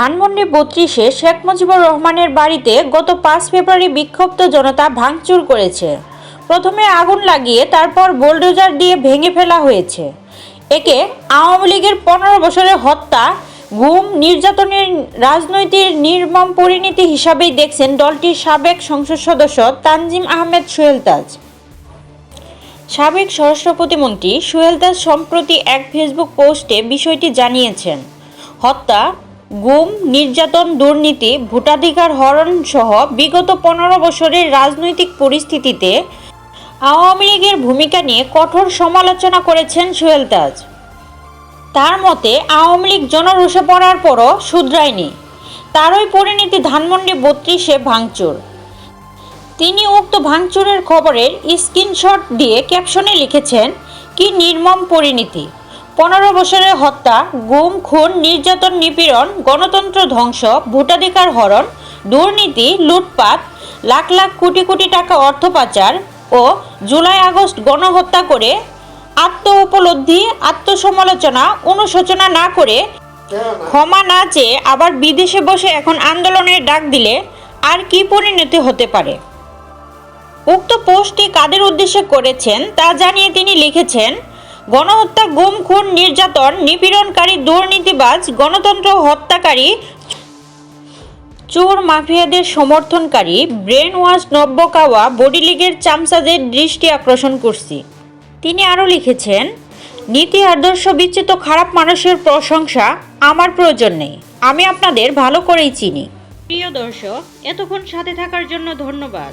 ধানমন্ডি বত্রিশে শেখ মুজিবুর রহমানের বাড়িতে গত পাঁচ ফেব্রুয়ারি বিক্ষুব্ধ জনতা ভাঙচুর করেছে। প্রথমে আগুন লাগিয়ে তারপর বোলডোজার দিয়ে ভেঙে ফেলা হয়েছে। একে আওয়ামী লীগের পনেরো বছরের হত্যা ঘুম নির্যাতনের রাজনৈতিক নির্মম পরিণতি হিসাবেই দেখছেন দলটির সাবেক সংসদ সদস্য তানজিম আহমেদ সোহেল তাজ। সাবেক স্বরাষ্ট্র প্রতিমন্ত্রী সোহেল সম্প্রতি এক ফেসবুক পোস্টে বিষয়টি জানিয়েছেন। হত্যা গুম, নির্যাতন, দুর্নীতি, ভোটাধিকার হরণ সহ বিগত পনেরো বছরের রাজনৈতিক পরিস্থিতিতে আওয়ামী লীগের ভূমিকা নিয়ে কঠোর সমালোচনা করেছেন সোহেল তাজ। তার মতে, আওয়ামী লীগ জনরোষে পড়ার পরও শুধরায়নি। তারই পরিণতি ধানমন্ডি বত্রিশে ভাঙচুর। তিনি উক্ত ভাঙচুরের খবরের স্ক্রিনশট দিয়ে ক্যাপশনে লিখেছেন, কি নির্মম পরিণতি। পনেরো বছরের হত্যা, গুম, খুন, নির্যাতন, নিপীড়ন, গণতন্ত্র ধ্বংস, ভোটাধিকার হরণ, দুর্নীতি, লুটপাট, লাখ লাখ কোটি কোটি টাকা অর্থ পাচার ও জুলাই আগস্ট গণহত্যা করে আত্ম উপলব্ধি আত্মসমালোচনা, অনুশোচনা না করে ক্ষমা না চেয়ে আবার বিদেশে বসে এখন আন্দোলনের ডাক দিলে আর কি পরিণতি হতে পারে? উক্ত পোস্টটি কাদের উদ্দেশ্যে করেছেন তা জানিয়ে তিনি লিখেছেন গণহত্যা, গুম, খুন, নির্যাতন, নিপীড়নকারী, দুর্নীতিবাজ, গণতন্ত্র হত্যাকারী, চোর মাফিয়াদের সমর্থনকারী ব্রেন ওয়াশ নব্যকাওয়া বডি লীগের চামচাদের দৃষ্টি আকর্ষণ করছি। তিনি আরও লিখেছেন, নীতি, আদর্শ, বিচ্যুত, খারাপ মানুষের প্রশংসা আমার প্রয়োজন নেই। আমি আপনাদের ভালো করেই চিনি। প্রিয় দর্শক, এতক্ষণ সাথে থাকার জন্য ধন্যবাদ।